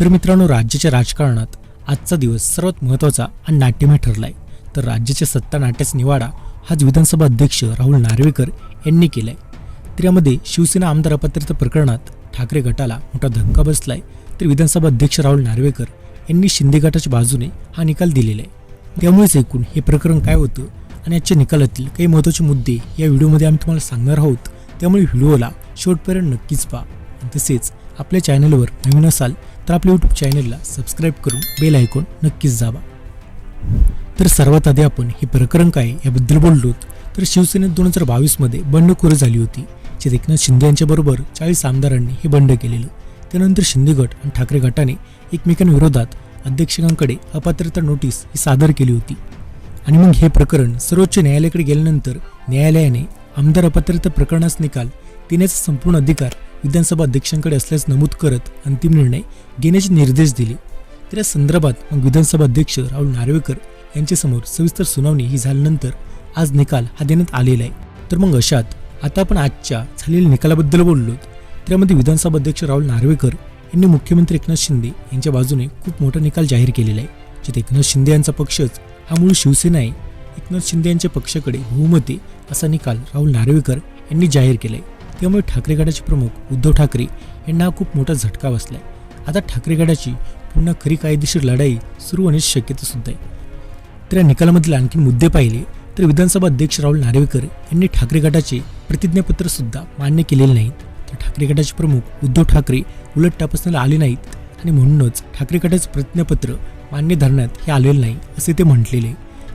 तर मित्रांनो राज्याच्या राजकारणात आजचा दिवस सर्वात महत्त्वाचा आणि नाट्यमय ठरला आहे तर राज्याच्या सत्ता नाट्यास निवाडा हाच विधानसभा अध्यक्ष राहुल नार्वेकर यांनी केला आहे तर यामध्ये शिवसेना आमदार अपात्रता प्रकरणात ठाकरे गटाला मोठा धक्का बसलाय. तर विधानसभा अध्यक्ष राहुल नार्वेकर यांनी शिंदे गटाच्या बाजूने हा निकाल दिलेला आहे त्यामुळेच एकूण हे प्रकरण काय होतं आणि आजच्या निकालातील काही महत्त्वाचे मुद्दे या व्हिडिओमध्ये आम्ही तुम्हाला सांगणार आहोत. त्यामुळे व्हिडिओला शेवटपर्यंत नक्कीच पहा. तसेच आपल्या चॅनलवर नवीन असाल तर आपल्या यूट्यूब चॅनलला सबस्क्राईब करून बेल आयकॉन नक्कीच जावा तर सर्वात आधी आपण हे प्रकरण काय याबद्दल बोललो तर शिवसेनेत दोन हजार बावीसमध्ये बंडखोरी झाली होती. जे एकनाथ शिंदे यांच्याबरोबर चाळीस आमदारांनी हे बंड केलेलं. त्यानंतर शिंदे गट आणि ठाकरे गटाने एकमेकांविरोधात अध्यक्षांकडे अपात्रता नोटीस ही सादर केली होती. आणि मग हे प्रकरण सर्वोच्च न्यायालयाकडे गेल्यानंतर न्यायालयाने आमदार अपात्रता प्रकरणास निकाल देण्याचा संपूर्ण अधिकार विधानसभा अध्यक्षांकडे असल्यास नमूद करत अंतिम निर्णय घेण्याचे निर्देश दिले. तर या संदर्भात मग विधानसभा अध्यक्ष राहुल नार्वेकर यांच्यासमोर सविस्तर सुनावणी ही झाल्यानंतर आज निकाल हा देण्यात आलेला आहे. तर मग अशात आता आपण आजच्या झालेल्या निकालाबद्दल बोललो त्यामध्ये विधानसभा अध्यक्ष राहुल नार्वेकर यांनी मुख्यमंत्री एकनाथ शिंदे यांच्या बाजूने खूप मोठा निकाल जाहीर केलेला आहे. ज्यात एकनाथ शिंदे यांचा पक्षच हा मूळ शिवसेना आहे. एकनाथ शिंदे यांच्या पक्षाकडे बहुमते असा निकाल राहुल नार्वेकर यांनी जाहीर केला आहे त्यामुळे ठाकरे गटाचे प्रमुख उद्धव ठाकरे यांना हा खूप मोठा झटका बसलाय. आता ठाकरे गटाची पुन्हा खरी कायदेशीर लढाई सुरू होण्याची शक्यता सुद्धा आहे. तर या निकालामधील आणखी मुद्दे पाहिले तर विधानसभा अध्यक्ष राहुल नार्वेकर यांनी ठाकरे गटाचे प्रतिज्ञापत्र सुद्धा मान्य केलेले नाहीत. तर ठाकरे गटाचे प्रमुख उद्धव ठाकरे उलट तपासण्याला आले नाहीत आणि म्हणूनच ठाकरे गटाचे प्रतिज्ञापत्र मान्य धरण्यात हे आलेलं नाही असे ते म्हटलेले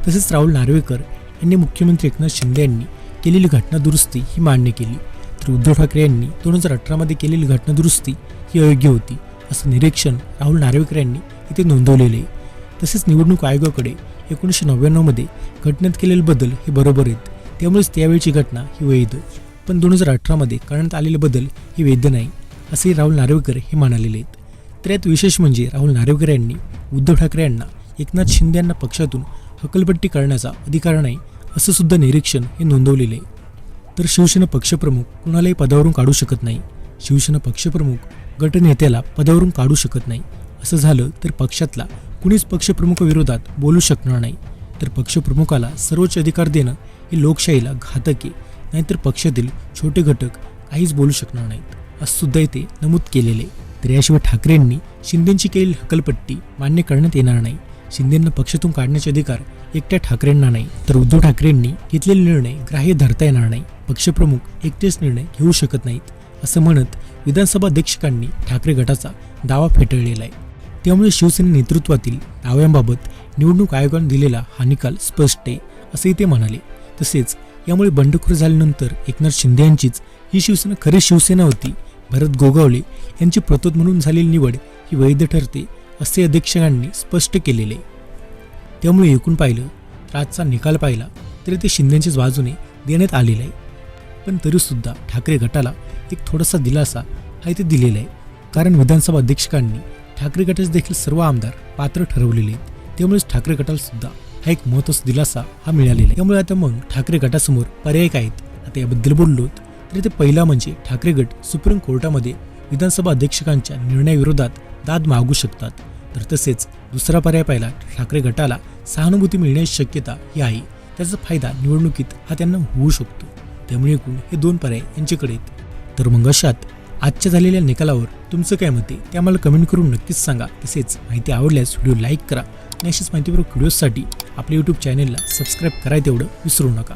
तसेच राहुल नार्वेकर यांनी मुख्यमंत्री एकनाथ शिंदे यांनी केलेली घटना दुरुस्ती ही मान्य केली. मुख्यमंत्री उद्धव ठाकरे यांनी दोन हजार अठरामध्ये केलेली घटनादुरुस्ती ही अयोग्य होती असं निरीक्षण राहुल नार्वेकर यांनी इथे नोंदवलेले आहे. तसेच निवडणूक आयोगाकडे एकोणीसशे नव्याण्णवमध्ये घटनेत केलेले बदल हे बरोबर आहेत. त्यामुळेच त्यावेळची घटना ही वैध पण दोन हजार अठरामध्ये करण्यात आलेले बदल हे वैध नाही असे राहुल नार्वेकर हे म्हणालेले आहेत. तर यात विशेष म्हणजे राहुल नार्वेकर यांनी उद्धव ठाकरे यांना एकनाथ शिंदे यांना पक्षातून हकलपट्टी करण्याचा अधिकार नाही असं सुद्धा निरीक्षण हे नोंदवलेले आहे. तर शिवसेना पक्षप्रमुख कुणालाही पदावरून काढू शकत नाही. शिवसेना पक्षप्रमुख गटनेत्याला पदावरून काढू शकत नाही. असं झालं तर पक्षातला कुणीच पक्षप्रमुखाविरोधात बोलू शकणार नाही. तर पक्षप्रमुखाला सर्वोच्च अधिकार देणं हे लोकशाहीला घातक आहे. नाहीतर पक्षातील छोटे घटक काहीच बोलू शकणार नाहीत. असं सुद्धा इथे नमूद केलेले आहे. तर याशिवाय ठाकरेंनी शिंदेची केलेली हकलपट्टी मान्य करण्यात येणार नाही. शिंदेंना पक्षातून काढण्याचे अधिकार एकट्या ठाकरेंना नाही तर उद्धव ठाकरेंनी घेतलेले निर्णय ग्राह्य धरता येणार नाही. पक्षप्रमुख एकटेच निर्णय घेऊ शकत नाहीत असं म्हणत विधानसभा अध्यक्षकांनी ठाकरे गटाचा दावा फेटाळलेला आहे. त्यामुळे शिवसेना नेतृत्वातील दाव्यांबाबत निवडणूक आयोगाने दिलेला हा निकाल स्पष्ट आहे असंही ते म्हणाले. तसेच यामुळे बंडखोर झाल्यानंतर एकनाथ शिंदे यांचीच ही शिवसेना खरी शिवसेना होती भरत गोगावले यांची प्रतोद म्हणून झालेली निवड ही वैध ठरते असे अधीक्षकांनी स्पष्ट केलेले. आहे. त्यामुळे एकूण पाहिलं तर आजचा निकाल पाहिला तरी ते शिंदेच्याच बाजूने देण्यात आलेलं आहे. पण तरीसुद्धा ठाकरे गटाला एक थोडासा दिलासा हा इथे दिलेला आहे. कारण विधानसभा अध्यक्षकांनी ठाकरे गटाचे देखील सर्व आमदार पात्र ठरवलेले आहेत. त्यामुळेच ठाकरे गटाला सुद्धा हा एक महत्त्वाचा दिलासा हा मिळालेला आहे. त्यामुळे आता मग ठाकरे गटासमोर पर्याय काय आहेत? आता याबद्दल बोललो तर ते पहिला म्हणजे ठाकरे गट सुप्रीम कोर्टामध्ये विधानसभा अध्यक्षकांच्या निर्णयाविरोधात दाद मागू शकतात. तर तसेच दुसरा पर्याय पाहिला ठाकरे गटाला सहानुभूती मिळण्याची शक्यता ही आहे. त्याचा फायदा निवडणुकीत हा त्यांना होऊ शकतो. त्यामुळे एकूण हे दोन पर्याय यांच्याकडे आहेत. तर मग अशात आजच्या झालेल्या निकालावर तुमचं काय मते ते आम्हाला कमेंट करून नक्कीच सांगा. तसेच माहिती आवडल्यास व्हिडिओ लाईक करा आणि अशाच माहितीपूर्वक व्हिडिओजसाठी आपल्या यूट्यूब चॅनेलला सबस्क्राईब करायला तेवढं विसरू नका.